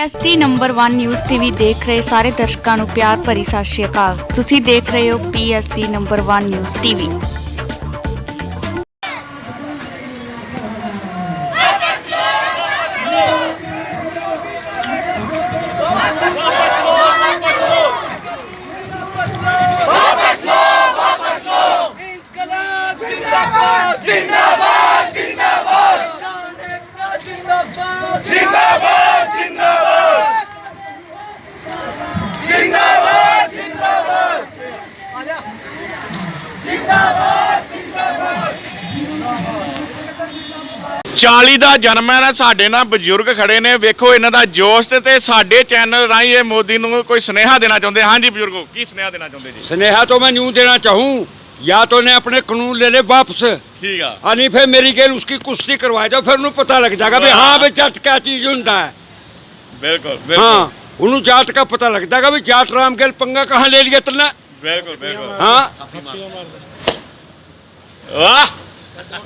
ST number 1 news TV ਦੇਖ ਰਹੇ ਸਾਰੇ ਦਰਸ਼ਕਾਂ ਨੂੰ ਪਿਆਰ ਭਰੀ ਸਤਿ ਸ਼੍ਰੀ ਅਕਾਲ। ਤੁਸੀਂ ਦੇਖ ਰਹੇ ਹੋ ਪੀਐਸਟੀ ਨੰਬਰ 1 ਨਿਊਜ਼ ਟੀਵੀ 40 ਦਾ ਜਨਮ ਹੈ ਨਾ ਸਾਡੇ ਨਾਲ ਬਜ਼ੁਰਗ ਖੜੇ ਨੇ ਵੇਖੋ ਇਹਨਾਂ ਦਾ ਜੋਸ਼ ਤੇ- ਤੇ ਸਾਡੇ ਚੈਨਲ ਰਾਹੀਂ ਇਹ ਮੋਦੀ ਨੂੰ ਕੋਈ ਸੁਨੇਹਾ ਦੇਣਾ ਚਾਹੁੰਦੇ ਹਾਂਜੀ ਬਜ਼ੁਰਗੋ ਕੀ ਸੁਨੇਹਾ ਦੇਣਾ ਚਾਹੁੰਦੇ ਜੀ स्नेहा तो मैं यूं देना चाहूँ या तो उन्हें अपने कानून ले ले वापस ਠੀਕ ਆ और नहीं फिर मेरी गेल उसकी कुश्ती करवा दो फिर उन्हें पता लग जाएगा भी हाँ भाई जात क्या चीज होता है ਬਿਲਕੁਲ हाँ ਬਿਲਕੁਲ उन्हें जात का पता लग जाएगा भी जात राम गेल पंगा कहाँ ले लिया तने ਬਿਲकुल ਬਿਲਕੁਲ हाँ ਵਾਹ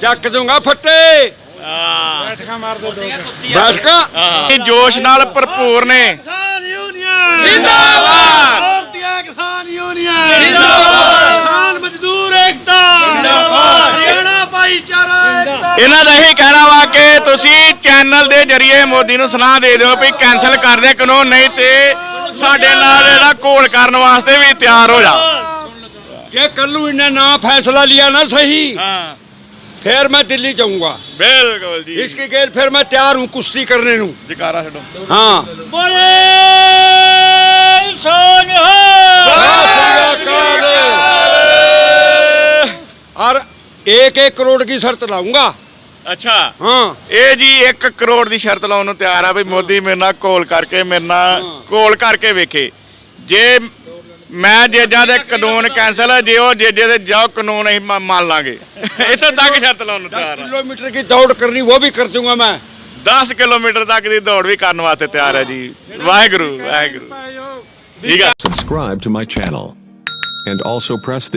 ਚੱਕ ਦੂੰਗਾ ਫੱਟੇ। ਬੈਠਕਾਂ ਮਾਰ ਦੋ ਜੋਸ਼ ਨਾਲ ਭਰਪੂਰ ਨੇ। ਇਹਨਾਂ ਦਾ ਇਹੀ ਕਹਿਣਾ ਵਾ ਕਿ ਤੁਸੀਂ ਚੈਨਲ ਦੇ ਜ਼ਰੀਏ ਮੋਦੀ ਨੂੰ ਸਲਾਹ ਦੇ ਦਿਓ ਵੀ ਕੈਨਸਲ ਕਰ ਦੇ ਕਾਨੂੰਨ ਨਹੀਂ ਤੇ ਸਾਡੇ ਨਾਲ ਜਿਹੜਾ ਕੋਲ ਕਰਨ ਵਾਸਤੇ ਵੀ ਤਿਆਰ ਹੋ ਜਾ। ਜੇ ਕੱਲੂ ਇਹਨੇ ਨਾ ਫੈਸਲਾ ਲਿਆ ਨਾ ਸਹੀ ਹਾਂ। फिर मैं दिल्ली जाऊंगा ਬਿਲਕੁਲ ਜੀ इसकी गेल फिर मैं तैयार हूँ कुश्ती करने नू ਜਕਾਰਾ ਛੱਡੋ हाँ ਬੋਲੇ ਸੋਨਹਾ और एक एक करोड़ की शर्त लाऊंगा ਅੱਛਾ हाँ ਇਹ ਜੀ 1 ਕਰੋੜ ਦੀ ਸ਼ਰਤ ਲਾਉਣ ਨੂੰ ਤਿਆਰ ਆ ਵੀ ਮੋਦੀ ਮੇਰੇ ਨਾਲ ਕੋਲ ਕਰਕੇ ਮੇਰੇ ਨਾਲ ਕੋਲ ਕਰਕੇ ਵੇਖੇ ਜੇ ਮੈਂ ਜੇਜਾਂ ਦੇ ਕਾਨੂੰਨ ਕੈਨਸਲ ਜੇ ਉਹ ਜੇਜੇ ਦੇ ਜਾਓ ਕਾਨੂੰਨ ਅਸੀਂ ਮ- ਮੰਨ ਲਾਂਗੇ ਇੱਥੇ ਤੱਕ ਸ਼ਰਤ ਲਾਉਣ ਨੂੰ दस ਤਿਆਰ ਆ किलोमीटर की दौड़ करनी वो भी कर दूंगा मैं 10 ਕਿਲੋਮੀਟਰ ਤੱਕ ਦੀ ਦੌੜ ਵੀ ਕਰਨ ਵਾਸਤੇ ਤਿਆਰ ਹੈ ਜੀ ਵਾਹਿਗੁਰੂ ਵਾਹਿਗੁਰੂ ਠੀਕ ਆ Subscribe to my channel. And also press this